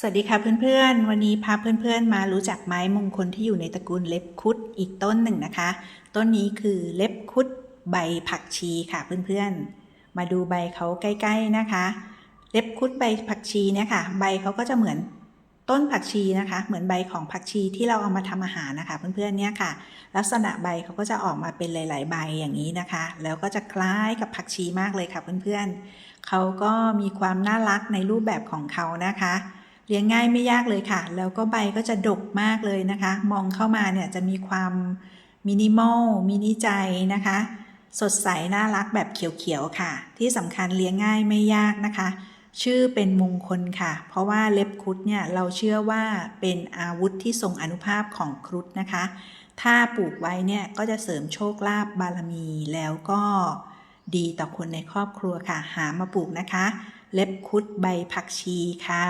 สวัสดีค่ะเพื่อนๆ วันนี้พาเพื่อนๆ มารู้จักไม้มงคลที่อยู่ในตระกูลเล็บคุดอีกต้นหนึ่งนะคะ ต้นนี้คือเล็บคุดใบผักชีค่ะเพื่อนๆ มาดูใบเขาใกล้ๆนะคะ เล็บคุดใบผักชีเนี่ยค่ะ ใบเขาก็จะเหมือนต้นผักชีนะคะ เหมือนใบของผักชีที่เราเอามาทำอาหารนะคะเพื่อนๆเนี่ยค่ะ ลักษณะใบเขาก็จะออกมาเป็นหลาย ๆ ใบอย่างนี้นะคะ แล้วก็จะคล้ายกับผักชีมากเลยค่ะเพื่อนๆเขาก็มีความน่ารักในรูปแบบของเขานะคะ เลี้ยงง่ายไม่ยากเลยค่ะ แล้วก็ใบก็จะดกมากเลยนะคะ มองเข้ามาเนี่ยจะมีความมินิมอลมินิใจนะคะ สดใสน่ารักแบบเขียวๆค่ะ ที่สำคัญเลี้ยงง่ายไม่ยากนะคะ ชื่อเป็นมงคลค่ะ เพราะว่าเล็บครุฑเนี่ยเราเชื่อว่าเป็นอาวุธที่ทรงอนุภาพของครุฑนะคะ ถ้าปลูกไว้เนี่ยก็จะเสริมโชคลาภบารมีแล้วก็ดีต่อคนในครอบครัวค่ะ หามาปลูกนะคะ เล็บคุดใบผักชีค่ะ